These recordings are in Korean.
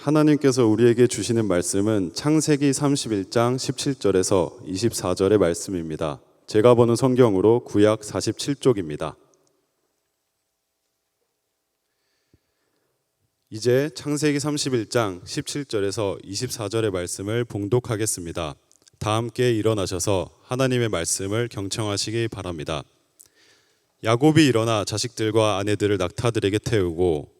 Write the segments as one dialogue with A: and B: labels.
A: 하나님께서 우리에게 주시는 말씀은 창세기 31장 17절에서 24절의 말씀입니다. 제가 보는 성경으로 구약 47쪽입니다. 이제 창세기 31장 17절에서 24절의 말씀을 봉독하겠습니다. 다 함께 일어나셔서 하나님의 말씀을 경청하시기 바랍니다. 야곱이 일어나 자식들과 아내들을 낙타들에게 태우고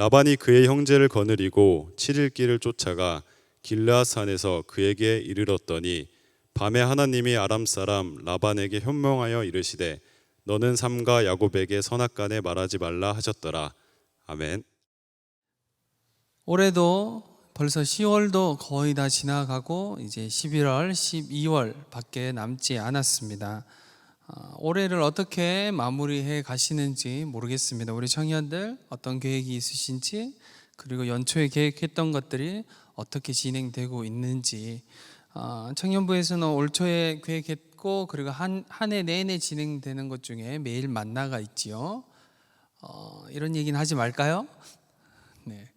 A: 라반이 그의 형제를 거느리고 7일 길을 쫓아가 길라산에서 그에게 이르렀더니 밤에 하나님이 아람 사람 라반에게 현명하여 이르시되 너는 삼가 야곱에게 선악간에 말하지 말라 하셨더라 아멘.
B: 올해도 벌써 10월도 거의 다 지나가고 이제 11월, 12월 밖에 남지 않았습니다. 아, 올해를 어떻게 마무리해 가시는지 모르겠습니다. 우리 청년들 어떤 계획이 있으신지 그리고 연초에 계획했던 것들이 어떻게 진행되고 있는지 아, 청년부에서는 올 초에 계획했고 그리고 한 한 해 내내 진행되는 것 중에 매일 만나가 있지요. 어, 이런 얘기는 하지 말까요? 네.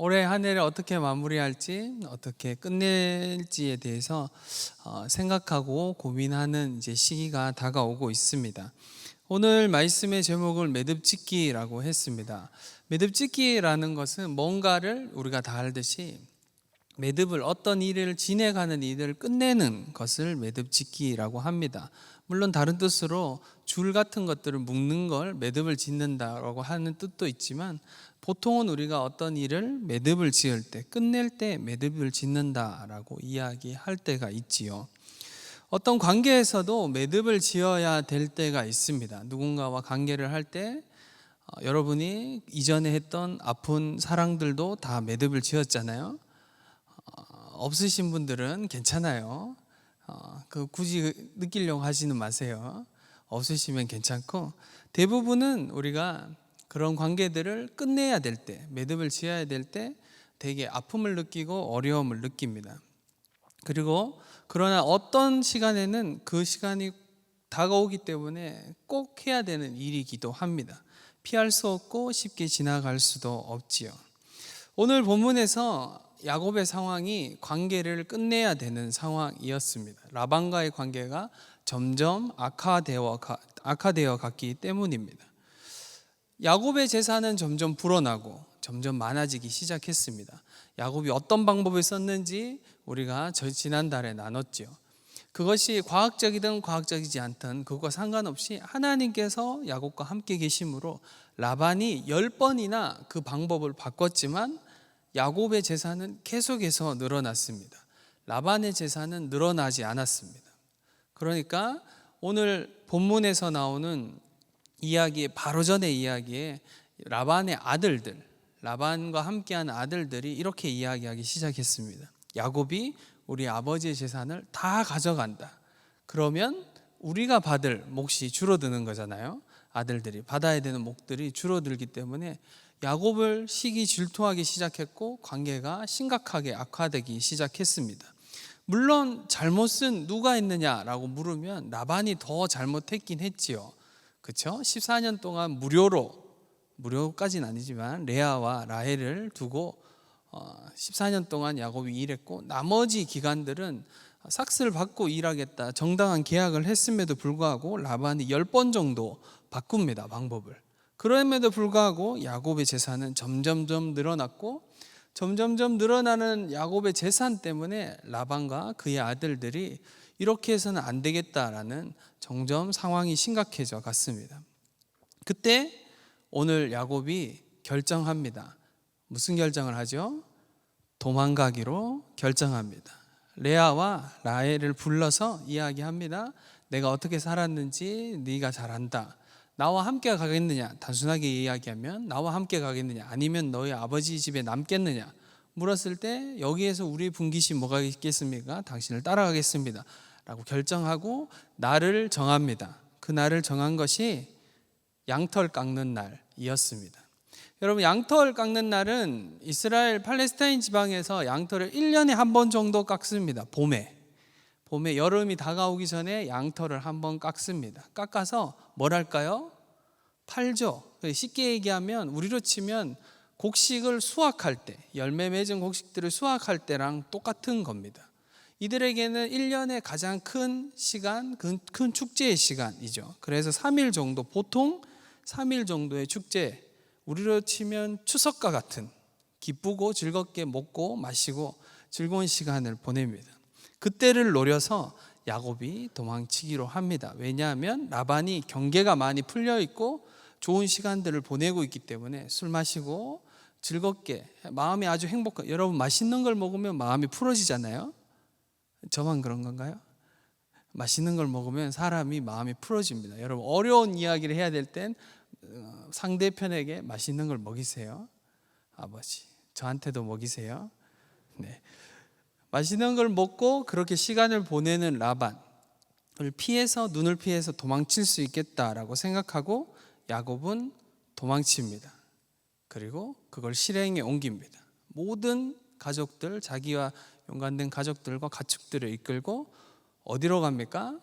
B: 올해 한 해를 어떻게 마무리할지 어떻게 끝낼지에 대해서 어, 생각하고 고민하는 이제 시기가 다가오고 있습니다. 오늘 말씀의 제목을 매듭짓기라고 했습니다. 매듭짓기라는 것은 뭔가를 우리가 다 알듯이 매듭을 어떤 일을 진행하는 일을 끝내는 것을 매듭짓기라고 합니다. 물론 다른 뜻으로 줄 같은 것들을 묶는 걸 매듭을 짓는다라고 하는 뜻도 있지만 보통은 우리가 어떤 일을 매듭을 지을 때 끝낼 때 매듭을 짓는다라고 이야기할 때가 있지요. 어떤 관계에서도 매듭을 지어야 될 때가 있습니다. 누군가와 관계를 할때 어, 여러분이 이전에 했던 아픈 사랑들도 다 매듭을 지었잖아요. 어, 없으신 분들은 괜찮아요. 어, 그 굳이 느끼려고 하지는 마세요. 없으시면 괜찮고 대부분은 우리가 그런 관계들을 끝내야 될 때, 매듭을 지어야 될 때 되게 아픔을 느끼고 어려움을 느낍니다. 그리고 그러나 어떤 시간에는 그 시간이 다가오기 때문에 꼭 해야 되는 일이기도 합니다. 피할 수 없고 쉽게 지나갈 수도 없지요. 오늘 본문에서 야곱의 상황이 관계를 끝내야 되는 상황이었습니다. 라반과의 관계가 점점 악화되어, 악화되어 갔기 때문입니다. 야곱의 재산은 점점 불어나고 점점 많아지기 시작했습니다. 야곱이 어떤 방법을 썼는지 우리가 저 지난달에 나눴죠. 그것이 과학적이든 과학적이지 않든 그것과 상관없이 하나님께서 야곱과 함께 계심으로 라반이 열 번이나 그 방법을 바꿨지만 야곱의 재산은 계속해서 늘어났습니다. 라반의 재산은 늘어나지 않았습니다. 그러니까 오늘 본문에서 나오는 이야기의 바로 전의 이야기에 라반의 아들들, 라반과 함께한 아들들이 이렇게 이야기하기 시작했습니다. 야곱이 우리 아버지의 재산을 다 가져간다. 그러면 우리가 받을 몫이 줄어드는 거잖아요. 아들들이 받아야 되는 몫들이 줄어들기 때문에 야곱을 시기 질투하기 시작했고 관계가 심각하게 악화되기 시작했습니다. 물론 잘못은 누가 했느냐라고 물으면 라반이 더 잘못했긴 했지요. 그렇죠? 14년 동안 무료로 무료까지는 아니지만 레아와 라헬을 두고 14년 어, 동안 야곱이 일했고 나머지 기간들은 삭스를 받고 일하겠다 정당한 계약을 했음에도 불구하고 라반이 10번 정도 바꿉니다 방법을 그럼에도 불구하고 야곱의 재산은 점점점 늘어났고 점점점 늘어나는 야곱의 재산 때문에 라반과 그의 아들들이 이렇게 해서는 안 되겠다라는 점점 상황이 심각해져 갔습니다. 그때 오늘 야곱이 결정합니다. 무슨 결정을 하죠? 도망가기로 결정합니다. 레아와 라헬을 불러서 이야기합니다. 내가 어떻게 살았는지 네가 잘 안다. 나와 함께 가겠느냐? 단순하게 이야기하면 나와 함께 가겠느냐? 아니면 너희 아버지 집에 남겠느냐? 물었을 때 여기에서 우리의 분깃이 뭐가 있겠습니까? 당신을 따라가겠습니다. 라고 결정하고 날을 정합니다. 그 날을 정한 것이 양털 깎는 날이었습니다. 여러분 양털 깎는 날은 이스라엘 팔레스타인 지방에서 양털을 1년에 한 번 정도 깎습니다. 봄에. 봄에 여름이 다가오기 전에 양털을 한 번 깎습니다. 깎아서 뭘 할까요? 팔죠. 쉽게 얘기하면 우리로 치면 곡식을 수확할 때, 열매 맺은 곡식들을 수확할 때랑 똑같은 겁니다. 이들에게는 1년의 가장 큰 시간, 큰, 큰 축제의 시간이죠. 그래서 3일 정도, 보통 3일 정도의 축제, 우리로 치면 추석과 같은 기쁘고 즐겁게 먹고 마시고 즐거운 시간을 보냅니다. 그때를 노려서 야곱이 도망치기로 합니다. 왜냐하면 라반이 경계가 많이 풀려 있고 좋은 시간들을 보내고 있기 때문에 술 마시고 즐겁게 마음이 아주 행복한 여러분 맛있는 걸 먹으면 마음이 풀어지잖아요. 저만 그런 건가요? 맛있는 걸 먹으면 사람이 마음이 풀어집니다. 여러분 어려운 이야기를 해야 될땐 어, 상대편에게 맛있는 걸 먹이세요. 아버지 저한테도 먹이세요. 네. 맛있는 걸 먹고 그렇게 시간을 보내는 라반을 피해서 눈을 피해서 도망칠 수 있겠다라고 생각하고 야곱은 도망칩니다. 그리고 그걸 실행에 옮깁니다. 모든 가족들 자기와 연관된 가족들과 가축들을 이끌고 어디로 갑니까?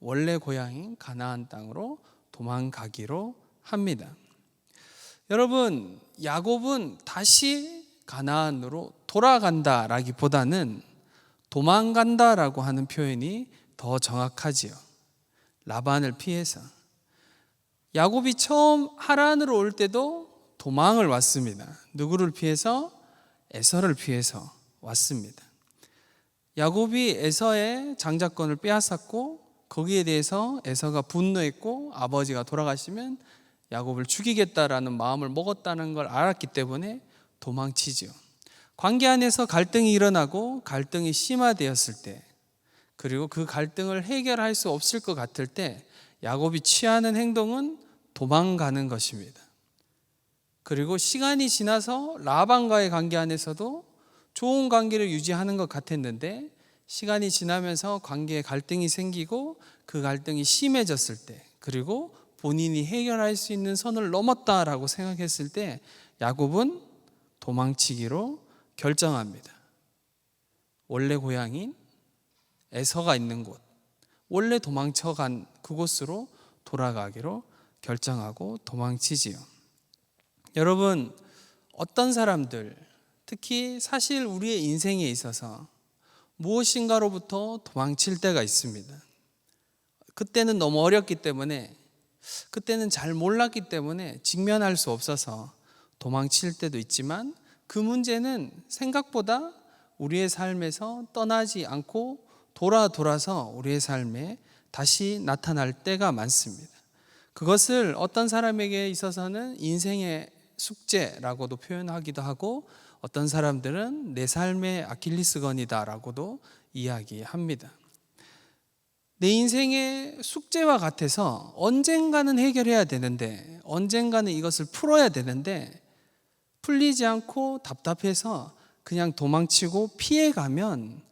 B: 원래 고향인 가나안 땅으로 도망가기로 합니다. 여러분, 야곱은 다시 가나안으로 돌아간다라기보다는 도망간다라고 하는 표현이 더 정확하지요. 라반을 피해서 야곱이 처음 하란으로 올 때도 도망을 왔습니다. 누구를 피해서? 에서를 피해서 왔습니다. 야곱이 에서의 장자권을 빼앗았고 거기에 대해서 에서가 분노했고 아버지가 돌아가시면 야곱을 죽이겠다라는 마음을 먹었다는 걸 알았기 때문에 도망치지요. 관계 안에서 갈등이 일어나고 갈등이 심화되었을 때 그리고 그 갈등을 해결할 수 없을 것 같을 때 야곱이 취하는 행동은 도망가는 것입니다. 그리고 시간이 지나서 라반과의 관계 안에서도 좋은 관계를 유지하는 것 같았는데 시간이 지나면서 관계에 갈등이 생기고 그 갈등이 심해졌을 때 그리고 본인이 해결할 수 있는 선을 넘었다라고 생각했을 때 야곱은 도망치기로 결정합니다. 원래 고향인 에서가 있는 곳, 원래 도망쳐 간 그곳으로 돌아가기로 결정하고 도망치지요. 여러분, 어떤 사람들, 특히 사실 우리의 인생에 있어서 무엇인가로부터 도망칠 때가 있습니다. 그때는 너무 어렸기 때문에, 그때는 잘 몰랐기 때문에 직면할 수 없어서 도망칠 때도 있지만 그 문제는 생각보다 우리의 삶에서 떠나지 않고 돌아 돌아서 우리의 삶에 다시 나타날 때가 많습니다. 그것을 어떤 사람에게 있어서는 인생의 숙제라고도 표현하기도 하고 어떤 사람들은 내 삶의 아킬리스건이다라고도 이야기합니다. 내 인생의 숙제와 같아서 언젠가는 해결해야 되는데 언젠가는 이것을 풀어야 되는데 풀리지 않고 답답해서 그냥 도망치고 피해가면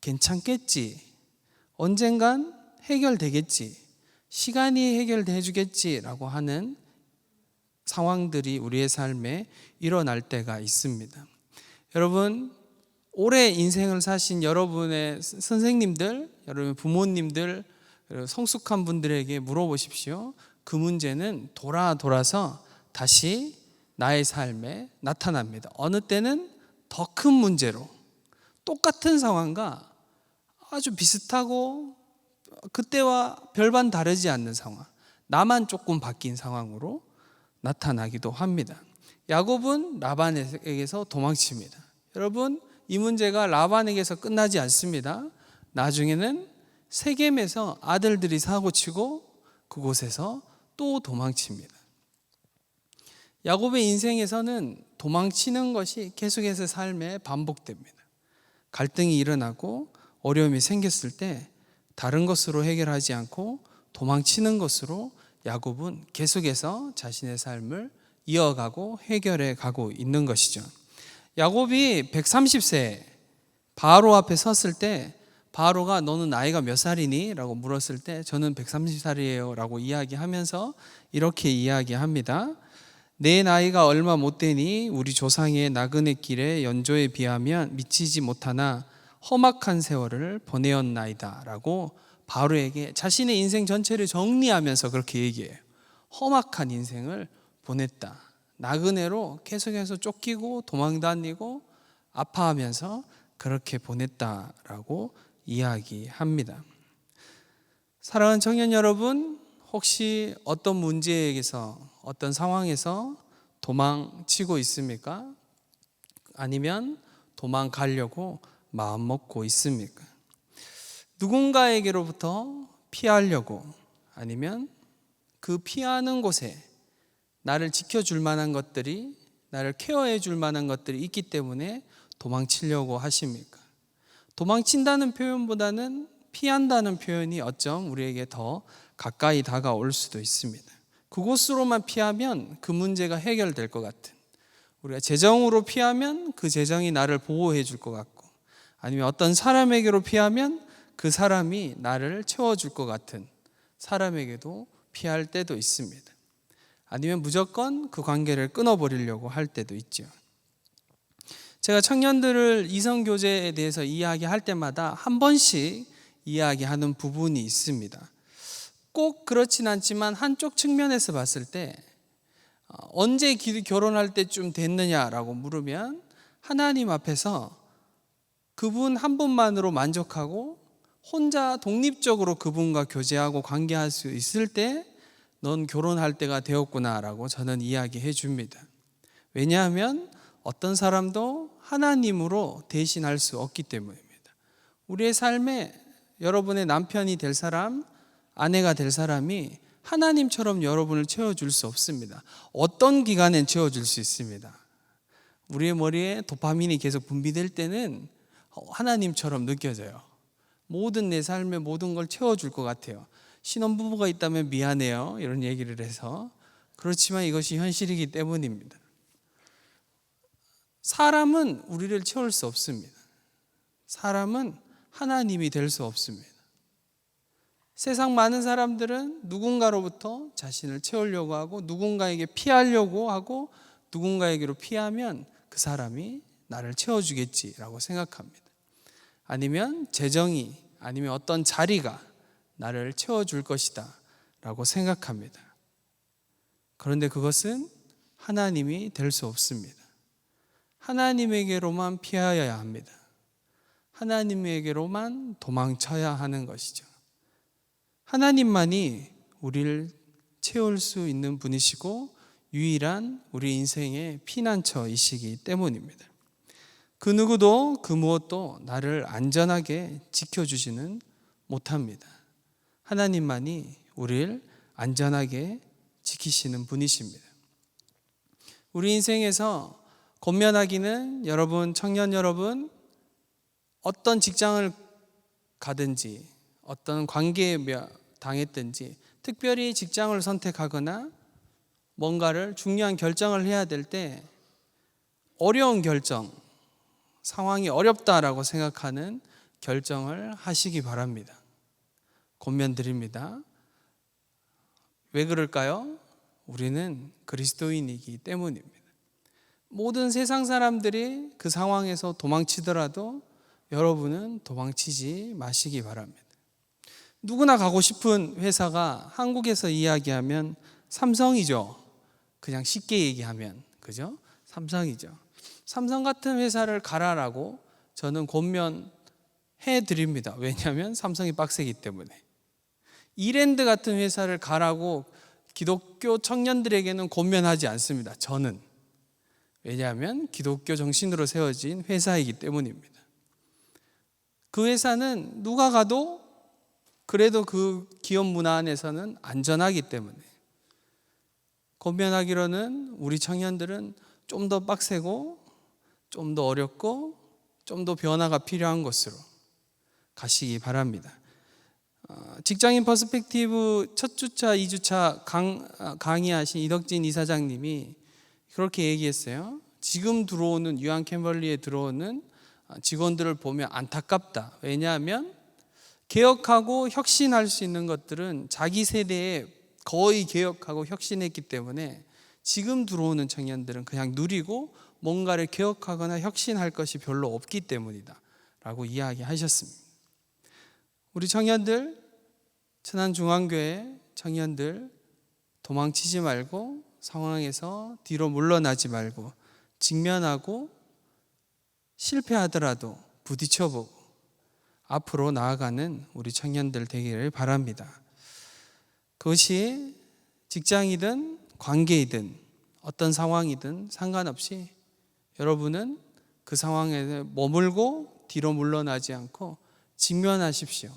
B: 괜찮겠지. 언젠간 해결되겠지. 시간이 해결해 주겠지라고 하는 상황들이 우리의 삶에 일어날 때가 있습니다. 여러분, 오래 인생을 사신 여러분의 선생님들, 여러분 부모님들, 성숙한 분들에게 물어보십시오. 그 문제는 돌아 돌아서 다시 나의 삶에 나타납니다. 어느 때는 더 큰 문제로 똑같은 상황과 아주 비슷하고 그때와 별반 다르지 않는 상황, 나만 조금 바뀐 상황으로 나타나기도 합니다. 야곱은 라반에게서 도망칩니다. 여러분, 이 문제가 라반에게서 끝나지 않습니다. 나중에는 세겜에서 아들들이 사고치고 그곳에서 또 도망칩니다. 야곱의 인생에서는 도망치는 것이 계속해서 삶에 반복됩니다. 갈등이 일어나고 어려움이 생겼을 때 다른 것으로 해결하지 않고 도망치는 것으로 야곱은 계속해서 자신의 삶을 이어가고 해결해 가고 있는 것이죠. 야곱이 130세 바로 앞에 섰을 때 바로가 너는 나이가 몇 살이니? 라고 물었을 때 저는 130살이에요 라고 이야기하면서 이렇게 이야기합니다. 내 나이가 얼마 못 되니 우리 조상의 나그네 길의 연조에 비하면 미치지 못하나 험악한 세월을 보내었나이다 라고 바로에게 자신의 인생 전체를 정리하면서 그렇게 얘기해요. 험악한 인생을 보냈다. 나그네로 계속해서 쫓기고 도망다니고 아파하면서 그렇게 보냈다라고 이야기합니다. 사랑하는 청년 여러분, 혹시 어떤 문제에서 어떤 상황에서 도망치고 있습니까? 아니면 도망가려고 마음 먹고 있습니까? 누군가에게로부터 피하려고 아니면 그 피하는 곳에 나를 지켜줄 만한 것들이 나를 케어해 줄 만한 것들이 있기 때문에 도망치려고 하십니까? 도망친다는 표현보다는 피한다는 표현이 어쩜 우리에게 더 가까이 다가올 수도 있습니다. 그곳으로만 피하면 그 문제가 해결될 것 같은 우리가 재정으로 피하면 그 재정이 나를 보호해 줄 것 같고 아니면 어떤 사람에게로 피하면 그 사람이 나를 채워줄 것 같은 사람에게도 피할 때도 있습니다. 아니면 무조건 그 관계를 끊어버리려고 할 때도 있죠. 제가 청년들을 이성 교제에 대해서 이야기할 때마다 한 번씩 이야기하는 부분이 있습니다. 꼭 그렇진 않지만 한쪽 측면에서 봤을 때 어, 언제 기- 결혼할 때쯤 됐느냐라고 물으면 하나님 앞에서 그분 한 분만으로 만족하고 혼자 독립적으로 그분과 교제하고 관계할 수 있을 때 넌 결혼할 때가 되었구나라고 저는 이야기해 줍니다. 왜냐하면 어떤 사람도 하나님으로 대신할 수 없기 때문입니다. 우리의 삶에 여러분의 남편이 될 사람, 아내가 될 사람이 하나님처럼 여러분을 채워줄 수 없습니다. 어떤 기간엔 채워줄 수 있습니다. 우리의 머리에 도파민이 계속 분비될 때는 하나님처럼 느껴져요. 모든 내 삶의 모든 걸 채워줄 것 같아요. 신혼부부가 있다면 미안해요. 이런 얘기를 해서. 그렇지만 이것이 현실이기 때문입니다. 사람은 우리를 채울 수 없습니다. 사람은 하나님이 될 수 없습니다. 세상 많은 사람들은 누군가로부터 자신을 채우려고 하고 누군가에게 피하려고 하고 누군가에게로 피하면 그 사람이 나를 채워주겠지라고 생각합니다. 아니면 재정이 아니면 어떤 자리가 나를 채워줄 것이다 라고 생각합니다. 그런데 그것은 하나님이 될 수 없습니다. 하나님에게로만 피하여야 합니다. 하나님에게로만 도망쳐야 하는 것이죠. 하나님만이 우리를 채울 수 있는 분이시고 유일한 우리 인생의 피난처이시기 때문입니다. 그 누구도 그 무엇도 나를 안전하게 지켜주지는 못합니다. 하나님만이 우리를 안전하게 지키시는 분이십니다. 우리 인생에서 권면하기는 여러분, 청년 여러분, 어떤 직장을 가든지 어떤 관계에 당했든지 특별히 직장을 선택하거나 뭔가를 중요한 결정을 해야 될 때 어려운 결정, 상황이 어렵다라고 생각하는 결정을 하시기 바랍니다. 권면 드립니다. 왜 그럴까요? 우리는 그리스도인이기 때문입니다. 모든 세상 사람들이 그 상황에서 도망치더라도 여러분은 도망치지 마시기 바랍니다. 누구나 가고 싶은 회사가 한국에서 이야기하면 삼성이죠. 그냥 쉽게 얘기하면 그죠? 삼성이죠. 삼성 같은 회사를 가라라고 저는 권면해 드립니다. 왜냐하면 삼성이 빡세기 때문에. 이랜드 같은 회사를 가라고 기독교 청년들에게는 권면하지 않습니다. 저는. 왜냐하면 기독교 정신으로 세워진 회사이기 때문입니다. 그 회사는 누가 가도 그래도 그 기업 문화 안에서는 안전하기 때문에 권면하기로는 우리 청년들은 좀 더 빡세고 좀 더 어렵고 좀 더 변화가 필요한 곳으로 가시기 바랍니다. 어, 직장인 퍼스펙티브 첫 주차, 2주차 강, 강의하신 이덕진 이사장님이 그렇게 얘기했어요. 지금 들어오는 유한 캠벌리에 들어오는 직원들을 보면 안타깝다. 왜냐하면 개혁하고 혁신할 수 있는 것들은 자기 세대에 거의 개혁하고 혁신했기 때문에 지금 들어오는 청년들은 그냥 누리고 뭔가를 개혁하거나 혁신할 것이 별로 없기 때문이다. 라고 이야기하셨습니다. 우리 청년들, 천안 중앙교회 청년들 도망치지 말고 상황에서 뒤로 물러나지 말고 직면하고 실패하더라도 부딪혀보고 앞으로 나아가는 우리 청년들 되기를 바랍니다. 그것이 직장이든 관계이든 어떤 상황이든 상관없이 여러분은 그 상황에 머물고 뒤로 물러나지 않고 직면하십시오.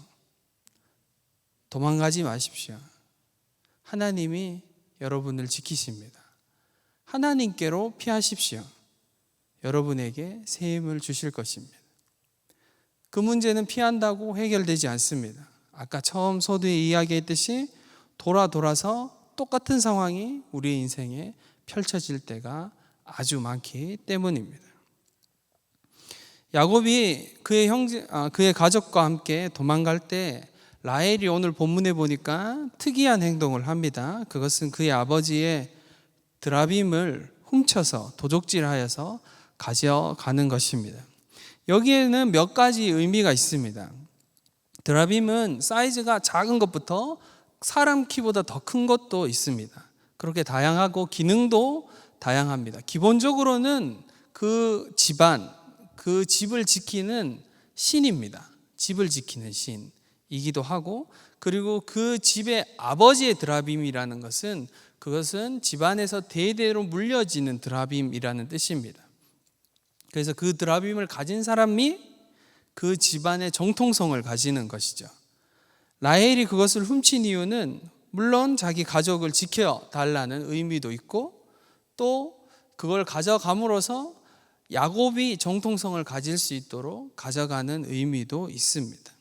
B: 도망가지 마십시오. 하나님이 여러분을 지키십니다. 하나님께로 피하십시오. 여러분에게 새 힘을 주실 것입니다. 그 문제는 피한다고 해결되지 않습니다. 아까 처음 소두에 이야기했듯이 돌아 돌아서 똑같은 상황이 우리의 인생에 펼쳐질 때가 아주 많기 때문입니다. 야곱이 그의 형제, 아, 그의 가족과 함께 도망갈 때 라헬이 오늘 본문에 보니까 특이한 행동을 합니다. 그것은 그의 아버지의 드라빔을 훔쳐서 도적질하여서 가져가는 것입니다. 여기에는 몇 가지 의미가 있습니다. 드라빔은 사이즈가 작은 것부터 사람 키보다 더 큰 것도 있습니다. 그렇게 다양하고 기능도 다양합니다. 기본적으로는 그 집안, 그 집을 지키는 신입니다. 집을 지키는 신이기도 하고 그리고 그 집의 아버지의 드라빔이라는 것은 그것은 집안에서 대대로 물려지는 드라빔이라는 뜻입니다. 그래서 그 드라빔을 가진 사람이 그 집안의 정통성을 가지는 것이죠. 라헬이 그것을 훔친 이유는 물론 자기 가족을 지켜 달라는 의미도 있고 또 그걸 가져감으로써 야곱이 정통성을 가질 수 있도록 가져가는 의미도 있습니다.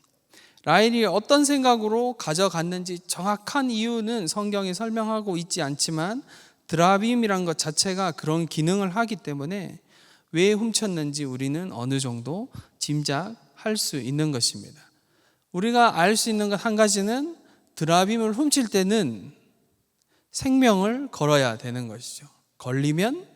B: 라헬이 어떤 생각으로 가져갔는지 정확한 이유는 성경에 설명하고 있지 않지만 드라빔이란 것 자체가 그런 기능을 하기 때문에 왜 훔쳤는지 우리는 어느 정도 짐작할 수 있는 것입니다. 우리가 알 수 있는 것 한 가지는 드라빔을 훔칠 때는 생명을 걸어야 되는 것이죠. 걸리면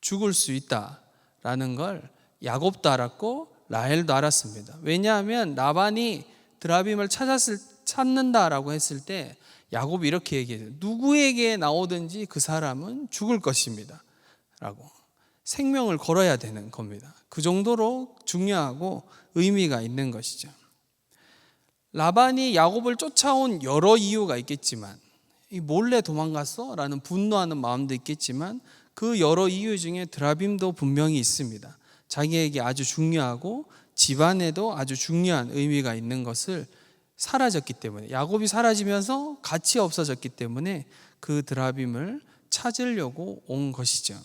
B: 죽을 수 있다 라는 걸 야곱도 알았고 라헬도 알았습니다. 왜냐하면 나반이 드라빔을 찾았을 찾는다라고 했을 때 야곱이 이렇게 얘기해요. 누구에게 나오든지 그 사람은 죽을 것입니다. 라고 생명을 걸어야 되는 겁니다. 그 정도로 중요하고 의미가 있는 것이죠. 라반이 야곱을 쫓아온 여러 이유가 있겠지만 이 몰래 도망갔어? 라는 분노하는 마음도 있겠지만 그 여러 이유 중에 드라빔도 분명히 있습니다. 자기에게 아주 중요하고 집안에도 아주 중요한 의미가 있는 것을 사라졌기 때문에 야곱이 사라지면서 가치 없어졌기 때문에 그 드라빔을 찾으려고 온 것이죠.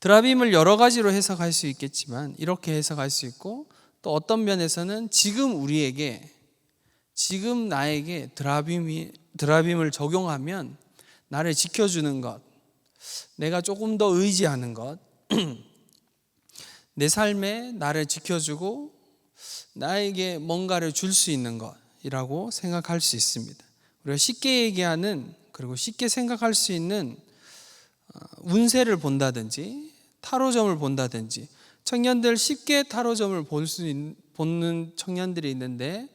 B: 드라빔을 여러 가지로 해석할 수 있겠지만 이렇게 해석할 수 있고 또 어떤 면에서는 지금 우리에게 지금 나에게 드라빔이 드라빔을 적용하면 나를 지켜주는 것, 내가 조금 더 의지하는 것, 내 삶에 나를 지켜주고 나에게 뭔가를 줄 수 있는 것이라고 생각할 수 있습니다. 우리가 쉽게 얘기하는 그리고 쉽게 생각할 수 있는 어, 운세를 본다든지 타로점을 본다든지 청년들 쉽게 타로점을 볼수 보는 청년들이 있는데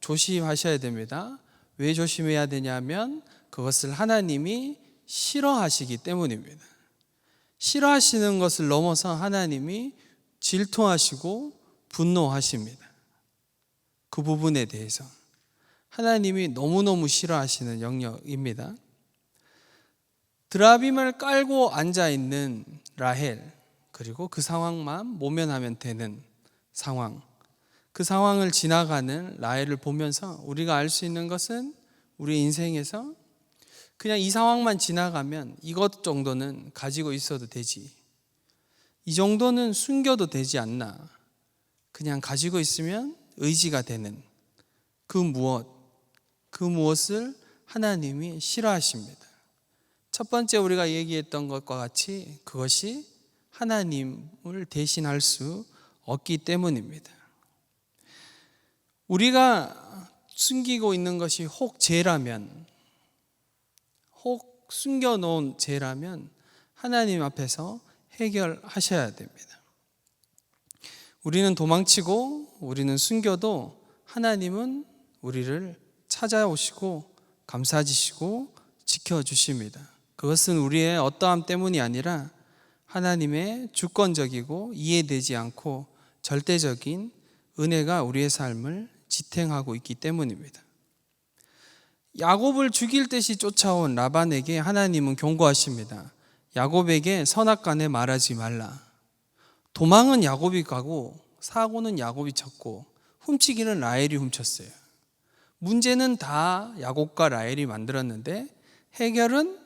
B: 조심하셔야 됩니다. 왜 조심해야 되냐면 그것을 하나님이 싫어하시기 때문입니다. 싫어하시는 것을 넘어서 하나님이 질투하시고 분노하십니다. 그 부분에 대해서 하나님이 너무너무 싫어하시는 영역입니다. 드라빔을 깔고 앉아 있는 라헬 그리고 그 상황만 모면하면 되는 상황. 그 상황을 지나가는 라헬을 보면서 우리가 알 수 있는 것은 우리 인생에서 그냥 이 상황만 지나가면 이것 정도는 가지고 있어도 되지. 이 정도는 숨겨도 되지 않나. 그냥 가지고 있으면 의지가 되는 그 무엇, 그 무엇을 하나님이 싫어하십니다. 첫 번째 우리가 얘기했던 것과 같이 그것이 하나님을 대신할 수 없기 때문입니다. 우리가 숨기고 있는 것이 혹 죄라면, 혹 숨겨놓은 죄라면 하나님 앞에서 해결하셔야 됩니다. 우리는 도망치고 우리는 숨겨도 하나님은 우리를 찾아오시고 감싸주시고 지켜주십니다. 그것은 우리의 어떠함 때문이 아니라 하나님의 주권적이고 이해되지 않고 절대적인 은혜가 우리의 삶을 지탱하고 있기 때문입니다. 야곱을 죽일 듯이 쫓아온 라반에게 하나님은 경고하십니다. 야곱에게 선악간에 말하지 말라. 도망은 야곱이 가고 사고는 야곱이 쳤고 훔치기는 라헬이 훔쳤어요. 문제는 다 야곱과 라헬이 만들었는데 해결은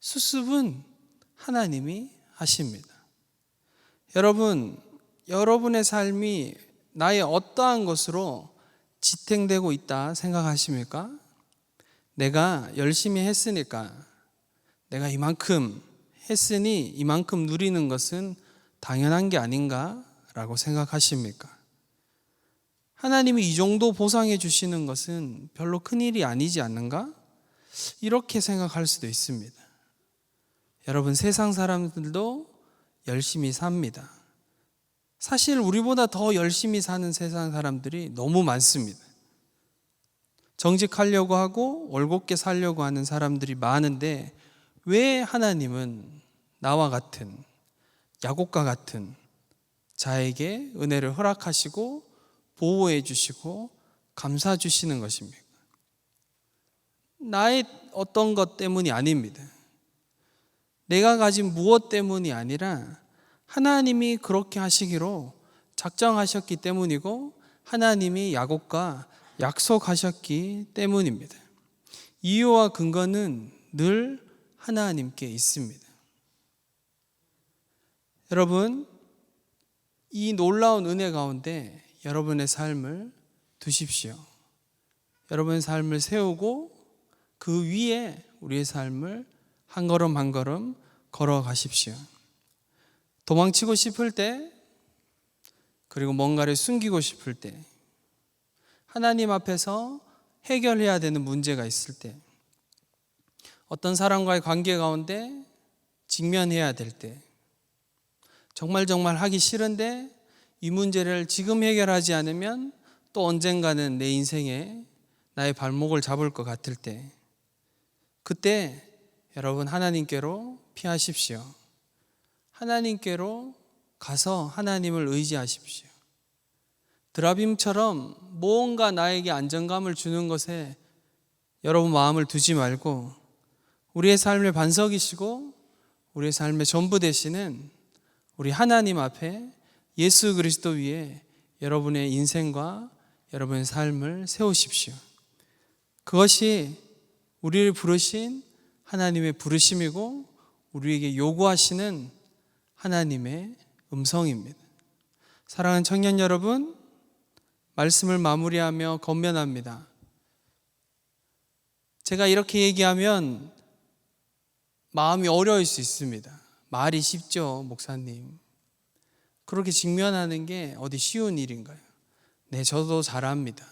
B: 수습은 하나님이 하십니다. 여러분, 여러분의 삶이 나의 어떠한 것으로 지탱되고 있다 생각하십니까? 내가 열심히 했으니까 내가 이만큼 했으니 이만큼 누리는 것은 당연한 게 아닌가라고 생각하십니까? 하나님이 이 정도 보상해 주시는 것은 별로 큰 일이 아니지 않는가? 이렇게 생각할 수도 있습니다. 여러분, 세상 사람들도 열심히 삽니다. 사실 우리보다 더 열심히 사는 세상 사람들이 너무 많습니다. 정직하려고 하고 올곧게 살려고 하는 사람들이 많은데 왜 하나님은 나와 같은 야곱과 같은 자에게 은혜를 허락하시고 보호해 주시고 감사 주시는 것입니까? 나의 어떤 것 때문이 아닙니다. 내가 가진 무엇 때문이 아니라 하나님이 그렇게 하시기로 작정하셨기 때문이고 하나님이 야곱과 약속하셨기 때문입니다. 이유와 근거는 늘 하나님께 있습니다. 여러분, 이 놀라운 은혜 가운데 여러분의 삶을 두십시오. 여러분의 삶을 세우고 그 위에 우리의 삶을 한 걸음 한 걸음 걸어가십시오. 도망치고 싶을 때, 그리고 뭔가를 숨기고 싶을 때, 하나님 앞에서 해결해야 되는 문제가 있을 때, 어떤 사람과의 관계 가운데 직면해야 될 때, 정말 정말 하기 싫은데 이 문제를 지금 해결하지 않으면 또 언젠가는 내 인생에 나의 발목을 잡을 것 같을 때, 그때 여러분 하나님께로 피하십시오. 하나님께로 가서 하나님을 의지하십시오. 드라빔처럼 무언가 나에게 안정감을 주는 것에 여러분 마음을 두지 말고 우리의 삶의 반석이시고 우리의 삶의 전부 되시는 우리 하나님 앞에 예수 그리스도 위에 여러분의 인생과 여러분의 삶을 세우십시오. 그것이 우리를 부르신 하나님의 부르심이고 우리에게 요구하시는 하나님의 음성입니다. 사랑하는 청년 여러분, 말씀을 마무리하며 건면합니다. 제가 이렇게 얘기하면 마음이 어려울 수 있습니다. 말이 쉽죠, 목사님. 그렇게 직면하는 게 어디 쉬운 일인가요? 네, 저도 잘합니다.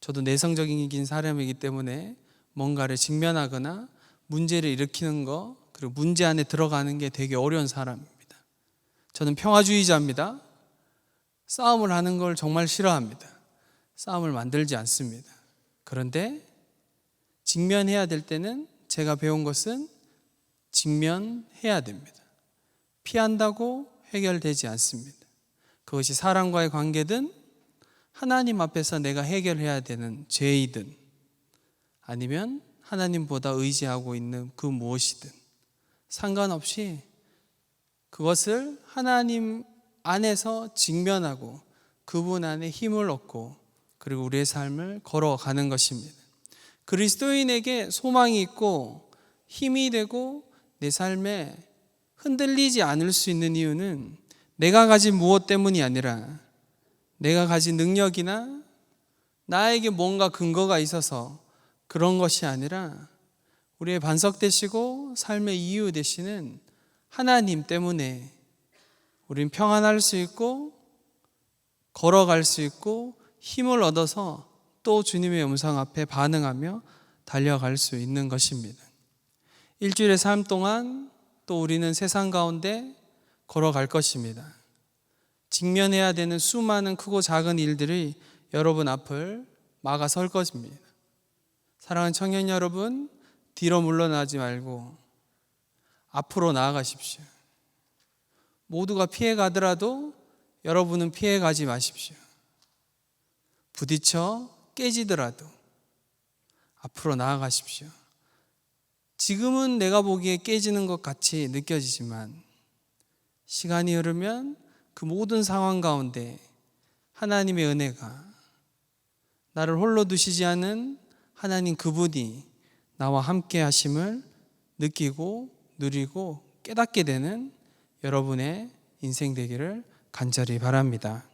B: 저도 내성적인 사람이기 때문에 뭔가를 직면하거나 문제를 일으키는 거, 그리고 문제 안에 들어가는 게 되게 어려운 사람입니다. 저는 평화주의자입니다. 싸움을 하는 걸 정말 싫어합니다. 싸움을 만들지 않습니다. 그런데 직면해야 될 때는 제가 배운 것은 직면해야 됩니다. 피한다고 해결되지 않습니다. 그것이 사람과의 관계든 하나님 앞에서 내가 해결해야 되는 죄이든 아니면 하나님보다 의지하고 있는 그 무엇이든 상관없이 그것을 하나님 안에서 직면하고 그분 안에 힘을 얻고 그리고 우리의 삶을 걸어가는 것입니다. 그리스도인에게 소망이 있고 힘이 되고 내 삶에 흔들리지 않을 수 있는 이유는 내가 가진 무엇 때문이 아니라 내가 가진 능력이나 나에게 뭔가 근거가 있어서 그런 것이 아니라 우리의 반석 되시고 삶의 이유 되시는 하나님 때문에 우린 평안할 수 있고 걸어갈 수 있고 힘을 얻어서 또 주님의 음성 앞에 반응하며 달려갈 수 있는 것입니다. 일주일의 삶 동안 또 우리는 세상 가운데 걸어갈 것입니다. 직면해야 되는 수많은 크고 작은 일들이 여러분 앞을 막아설 것입니다. 사랑하는 청년 여러분, 뒤로 물러나지 말고 앞으로 나아가십시오. 모두가 피해 가더라도 여러분은 피해 가지 마십시오. 부딪혀 깨지더라도 앞으로 나아가십시오. 지금은 내가 보기에 깨지는 것 같이 느껴지지만 시간이 흐르면 그 모든 상황 가운데 하나님의 은혜가 나를 홀로 두시지 않은 하나님 그분이 나와 함께 하심을 느끼고 누리고 깨닫게 되는 여러분의 인생 되기를 간절히 바랍니다.